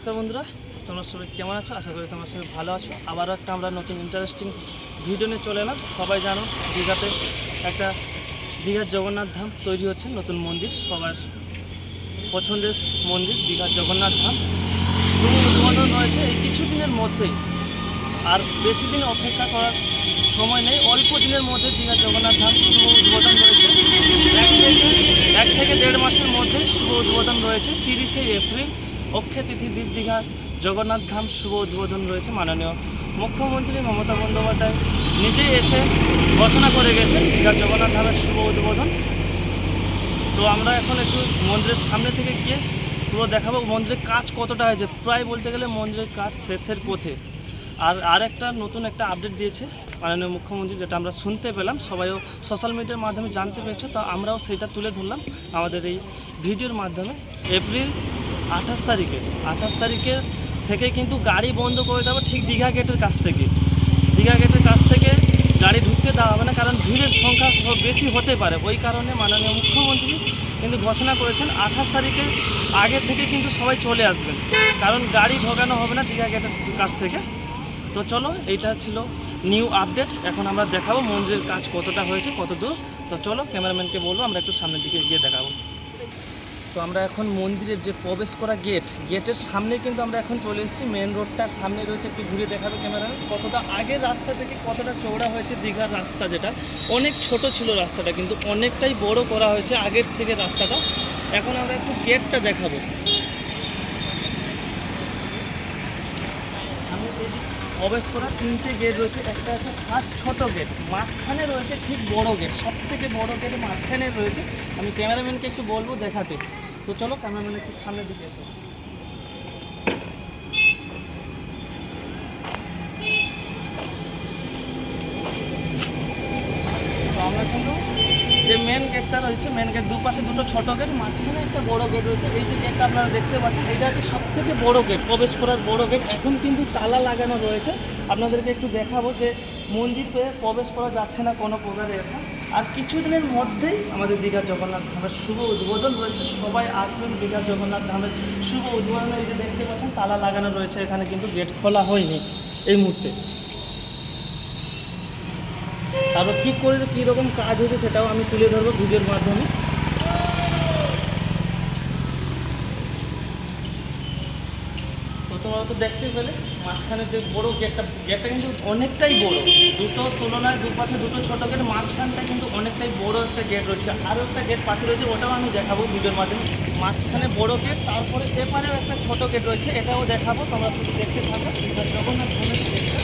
নমস্কার বন্ধুরা, তোমরা সবাই কেমন আছো? আশা করি তোমরা সবাই ভালো আছো। আবারও একটা আমরা নতুন ইন্টারেস্টিং ভিডিও নিয়ে চলে এলাম। সবাই জানো, দীঘাতে একটা দীঘার জগন্নাথ ধাম তৈরি হচ্ছে, নতুন মন্দির, সবার পছন্দের মন্দির, দীঘার জগন্নাথ ধাম। উদ্বোধন রয়েছে এই কিছুদিনের মধ্যেই। আর বেশি দিন অপেক্ষা করার সময় নেই, অল্প দিনের মধ্যে দীঘার জগন্নাথ ধাম শুভ উদ্বোধন রয়েছে এক থেকে দেড় মাসের মধ্যে শুভ উদ্বোধন রয়েছে, তিরিশে এপ্রিল। অক্ষয় তিথি দ্বীপ দীঘার জগন্নাথ ধাম শুভ উদ্বোধন রয়েছে মাননীয় মুখ্যমন্ত্রী মমতা বন্দ্যোপাধ্যায়। নিজেই এসে ঘোষণা করে গেছেন দীঘার জগন্নাথ ধামের শুভ উদ্বোধন। তো আমরা এখন একটু মন্দিরের সামনে থেকে গিয়ে পুরো দেখাবো মন্দিরের কাজ কতটা হয়েছে। প্রায় বলতে গেলে মন্দিরের কাজ শেষের পথে। আর আর একটা নতুন একটা আপডেট দিয়েছে মাননীয় মুখ্যমন্ত্রী, যেটা আমরা শুনতে পেলাম, সবাইও সোশ্যাল মিডিয়ার মাধ্যমে জানতে পেরেছে, তো আমরাও সেটা তুলে ধরলাম আমাদের এই ভিডিওর মাধ্যমে। এপ্রিল আঠাশ তারিখে, আঠাশ তারিখের থেকে কিন্তু গাড়ি বন্ধ করে দেবো ঠিক দীঘা গেটের কাছ থেকে। দীঘা গেটের কাছ থেকে গাড়ি ঢুকতে দেওয়া হবে না, কারণ ভিড়ের সংখ্যা বেশি হতে পারে। ওই কারণে মাননীয় মুখ্যমন্ত্রী কিন্তু ঘোষণা করেছেন, আঠাশ তারিখের আগে থেকে কিন্তু সবাই চলে আসবেন। কারণ গাড়ি ঢোকানো হবে না দীঘা গেটের কাছ থেকে। তো চলো, এইটা ছিল নিউ আপডেট। এখন আমরা দেখাবো মন্দিরের কাজ কতটা হয়েছে, কত দূর। তো চলো, ক্যামেরাম্যানকে বলব, আমরা একটু সামনের দিকে গিয়ে দেখাবো। তো আমরা এখন মন্দিরের যে প্রবেশ করা গেট গেটের সামনে কিন্তু আমরা এখন চলে এসেছি মেন রোডটার সামনে রয়েছে, একটু ঘুরে দেখাবে ক্যামেরা কতটা আগের রাস্তা থেকে কতটা চৌড়া হয়েছে দীঘার রাস্তা যেটা, অনেক ছোট ছিল রাস্তাটা, কিন্তু অনেকটাই বড় করা হয়েছে আগের থেকে রাস্তাটা। এখন আমরা একটু গেটটা দেখাবো আমি এদিক প্রবেশ তিনটে গেট রয়েছে। একটা আছে ফার্স্ট ছোট গেট মাঝখানে রয়েছে ঠিক বড় গেট সব থেকে বড় গেট মাঝখানে রয়েছে। আমি ক্যামেরাম্যানকে একটু বলব দেখাতে। তো চলো ক্যামেরাম্যান একটু সামনের দিকে তো আমরা কিন্তু যে মেন গেটটা রয়েছে মেন গেট দুপাশে দুটো ছোট গেট মাঝখানে একটা বড় গেট রয়েছে। এই যে গেটটা আপনারা দেখতে পাচ্ছেন, এটা হচ্ছে সব থেকে বড় গেট প্রবেশ করার বড় গেট এখন কিন্তু তালা লাগানো রয়েছে। আপনাদেরকে একটু দেখাবো যে মন্দির পেয়ে প্রবেশ করা যাচ্ছে না কোনো প্রকারে এখন। আর কিছুদিনের মধ্যেই আমাদের দীঘার জগন্নাথ ধামের শুভ উদ্বোধন রয়েছে সবাই আসবেন দীঘার জগন্নাথ ধামের শুভ উদ্বোধনে। এই যে দেখতে পাচ্ছেন, তালা লাগানো রয়েছে। এখানে কিন্তু গেট খোলা হয়নি এই মুহূর্তে। তারপর কী করে, কী রকম কাজ হয়েছে সেটাও আমি তুলে ধরবো ভিডিওর মাধ্যমে। তো তোমরা তো দেখতে পেলে, মাঝখানে যে বড় গেটটা গেটটা কিন্তু অনেকটাই বড়। দুটো তুলনায় দুপাশে দুটো ছোটো গেট মাঝখানটা কিন্তু অনেকটাই বড় একটা গেট রয়েছে। আরও একটা গেট পাশে রয়েছে, ওটাও আমি দেখাবো ভিডিওর মাধ্যমে। মাঝখানে বড় গেট তারপরে এপারেও একটা ছোট গেট রয়েছে, এটাও দেখাবো, তোমরা শুধু দেখতে থাকো। জগন্নাথ ধামের গেটটা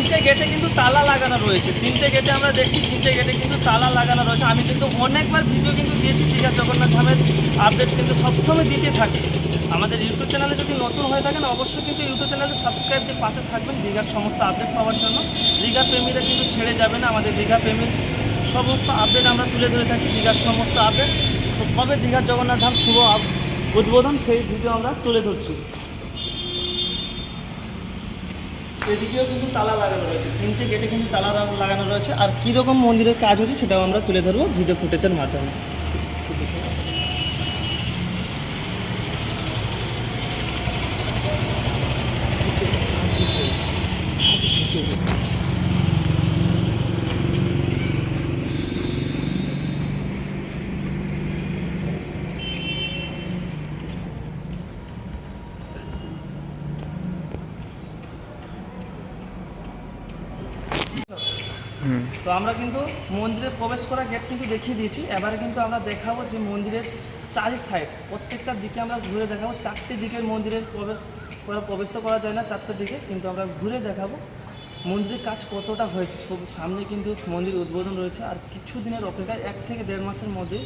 তিনটে গেটে কিন্তু তালা লাগানো রয়েছে। তিনটে গেটে আমরা দেখছি, তিনটে গেটে কিন্তু তালা লাগানো রয়েছে। আমি কিন্তু অনেকবার ভিডিও কিন্তু দিয়েছি, দীঘা জগন্নাথ ধামের আপডেট কিন্তু সবসময় দিতে থাকি। আমাদের ইউটিউব চ্যানেলে যদি নতুন হয়ে থাকেন, অবশ্যই কিন্তু ইউটিউব চ্যানেলে সাবস্ক্রাইব দিয়ে পাশে থাকবেন দীঘার সমস্ত আপডেট পাওয়ার জন্য। দীঘা প্রেমীরা কিন্তু ছেড়ে যাবে না। আমাদের দীঘা প্রেমীর সমস্ত আপডেট আমরা তুলে ধরে থাকি দীঘার সমস্ত আপডেট তো কবে দীঘার জগন্নাথ ধাম শুভ উদ্বোধন, সেই ভিডিও আমরা তুলে ধরছি। এদিকেও কিন্তু তালা লাগানো রয়েছে। তিনটে গেটে কিন্তু তালা লাগানো রয়েছে। আর কীরকম মন্দিরের কাজ হচ্ছে সেটাও আমরা তুলে ধরবো ভিডিও ফুটেজের মাধ্যমে। তো আমরা কিন্তু মন্দিরে প্রবেশ করা গেট কিন্তু দেখিয়ে দিয়েছি। এবারে কিন্তু আমরা দেখাবো যে মন্দিরের চারি সাইড প্রত্যেকটা দিকে আমরা ঘুরে দেখাবো। চারটে দিকের মন্দিরের প্রবেশ করা প্রবেশ তো করা যায় না চারটে দিকে, কিন্তু আমরা ঘুরে দেখাবো মন্দিরের কাজ কতটা হয়েছে। সামনে কিন্তু মন্দির উদ্বোধন রয়েছে। আর কিছু দিনের অপেক্ষায় এক থেকে দেড় মাসের মধ্যে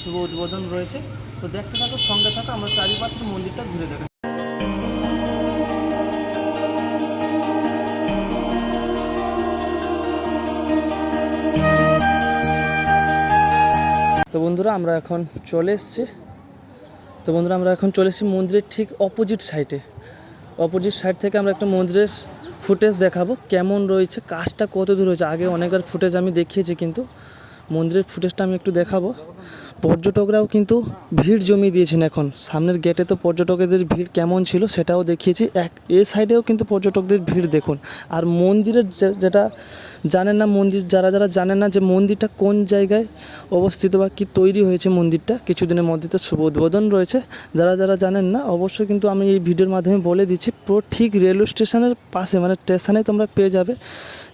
শুভ উদ্বোধন রয়েছে। তো দেখতে থাকো, সঙ্গে থাকো, আমরা চারিপাশের মন্দিরটা ঘুরে দেখাবো। তো বন্ধুরা, আমরা এখন চলে এসেছি। তো বন্ধুরা, আমরা এখন চলে এসেছি মন্দিরের ঠিক অপোজিট সাইডে অপোজিট সাইড থেকে আমরা একটা মন্দিরের ফুটেজ দেখাবো। কেমন রয়েছে, কাজটা কত দূর হয়েছে? আগে অনেকবার ফুটেজ আমি দেখিয়েছি, কিন্তু মন্দিরের ফুটেজটা আমি একটু দেখাবো। পর্যটকরাও কিন্তু ভিড় জমিয়ে দিয়েছেন এখন। সামনের গেটে তো পর্যটকদের ভিড় কেমন ছিল সেটাও দেখিয়েছি। এক, এ সাইডেও কিন্তু পর্যটকদের ভিড় দেখুন। আর মন্দিরের যেটা জানেন না, মন্দির যারা যারা জানেন না যে মন্দিরটা কোন জায়গায় অবস্থিত বা কি তৈরি হয়েছে মন্দিরটা, কিছুদিনের মধ্যে তো শুভ উদ্বোধন রয়েছে। যারা যারা জানেন না, অবশ্যই কিন্তু আমি এই ভিডিওর মাধ্যমে বলে দিচ্ছি, পুরো ঠিক রেলওয়ে স্টেশনের পাশে মানে স্টেশনে তোমরা পেয়ে যাবে।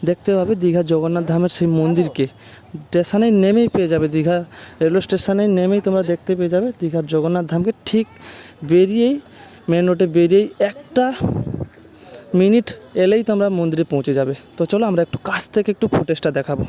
দেখতে পাবে দীঘা জগন্নাথ ধামের সেই মন্দিরকে। স্টেশনে নেমেই পেয়ে যাবে দীঘা রেলওয়ে স্টেশনে নেমেই তোমরা দেখতে পেয়ে যাবে দীঘার জগন্নাথ ধামকে। ঠিক বেরিয়েই মেন রোডে বেরিয়েই একটা মিনিট এলেই তোমরা মন্দিরে পৌঁছে যাবে। তো চলো আমরা একটু কাছ থেকে একটু ফুটেজটা দেখাবো।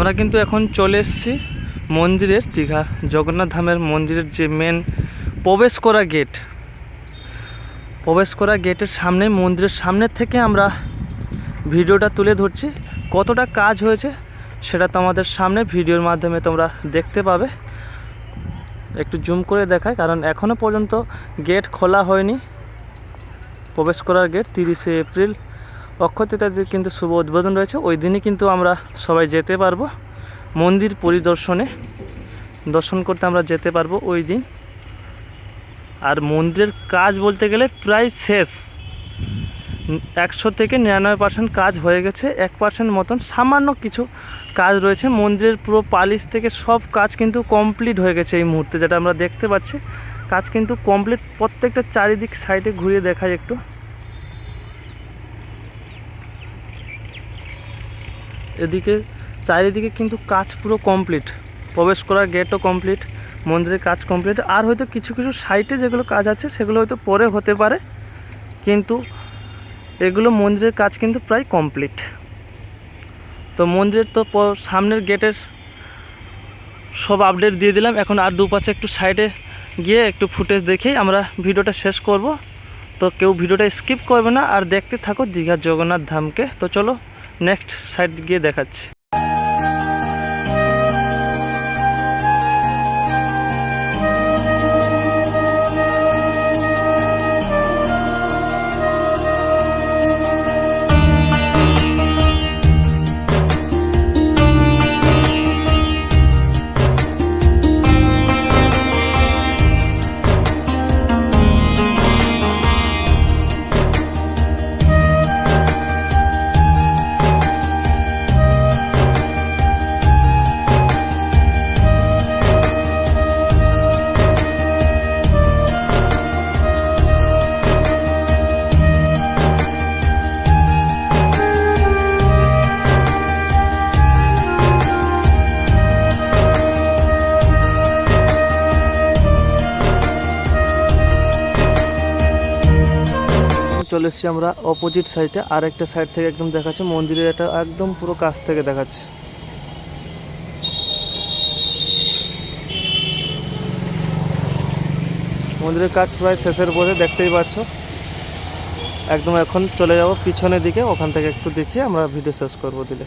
আমরা কিন্তু এখন চলে এসেছি মন্দিরের দীঘা, জগন্নাথ ধামের মন্দিরের যে মেন প্রবেশ করা গেট প্রবেশ করা গেটের সামনে, মন্দিরের সামনে থেকে আমরা ভিডিওটা তুলে ধরছি। কতটা কাজ হয়েছে সেটা তোমাদের সামনে ভিডিওর মাধ্যমে তোমরা দেখতে পাবে। একটু জুম করে দেখায় কারণ এখনও পর্যন্ত গেট খোলা হয়নি। প্রবেশ করার গেট তিরিশে এপ্রিল। অক্ষয় কিন্তু শুভ উদ্বোধন রয়েছে। ওই দিনই কিন্তু আমরা সবাই যেতে পারব। মন্দির পরিদর্শনে দর্শন করতে আমরা যেতে পারব ওই দিন। আর মন্দিরের কাজ বলতে গেলে প্রায় শেষ। একশো থেকে নিরানব্বই পার্সেন্ট কাজ হয়ে গেছে। এক পার্সেন্ট মতন সামান্য কিছু কাজ রয়েছে। মন্দিরের পুরো পালিশ থেকে সব কাজ কিন্তু কমপ্লিট হয়ে গেছে এই মুহূর্তে, যেটা আমরা দেখতে পাচ্ছি। কাজ কিন্তু কমপ্লিট প্রত্যেকটা চারিদিক সাইডে ঘুরিয়ে দেখায় একটু। এদিকে, চারিদিকে কিন্তু কাজ পুরো কমপ্লিট প্রবেশ করার গেটও কমপ্লিট মন্দিরের কাজ কমপ্লিট আর হয়তো কিছু কিছু সাইটে যেগুলো কাজ আছে, সেগুলো হয়তো পরে হতে পারে। কিন্তু এগুলো মন্দিরের কাজ কিন্তু প্রায় কমপ্লিট তো মন্দিরের তো সামনের গেটের সব আপডেট দিয়ে দিলাম। এখন আর দুপাশে একটু সাইডে গিয়ে একটু ফুটেজ দেখেই আমরা ভিডিওটা শেষ করব। তো কেউ ভিডিওটা স্কিপ করবে না। আর দেখতে থাকো দীঘার জগন্নাথ ধামকে। তো চলো নেক্সট সাইড গিয়ে দেখাচ্ছি। চলে এসেছি আমরা অপোজিট সাইডে আর একটা সাইড থেকে একদম দেখাচ্ছে। মন্দিরের এটা একদম পুরো কাছ থেকে দেখাচ্ছে। মন্দিরের কাজ প্রায় শেষের পরে দেখতেই পাচ্ছ। একদম এখন চলে যাব পিছনের দিকে। ওখান থেকে একটু দেখে আমরা ভিডিও শেষ করব দিলে।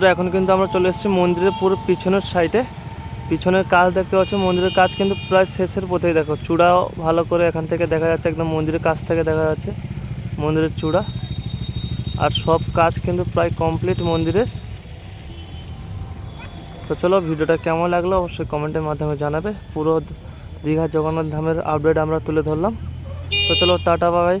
বন্ধুরা এখন কিন্তু আমরা চলে এসেছি মন্দিরের পুরো পিছনের সাইডে পিছনের কাজ দেখতে পাচ্ছি, মন্দিরের কাজ কিন্তু প্রায় শেষের পথেই। দেখো, চূড়াও ভালো করে এখান থেকে দেখা যাচ্ছে, একদম মন্দিরের কাছ থেকে দেখা যাচ্ছে, মন্দিরের চূড়া। আর সব কাজ কিন্তু প্রায় কমপ্লিট মন্দিরের। তো চলো, ভিডিওটা কেমন লাগল অবশ্যই কমেন্টের মাধ্যমে জানাবে। পুরো দীঘা জগন্নাথ ধামের আপডেট আমরা তুলে ধরলাম। তো চলো, টাটা বাবাই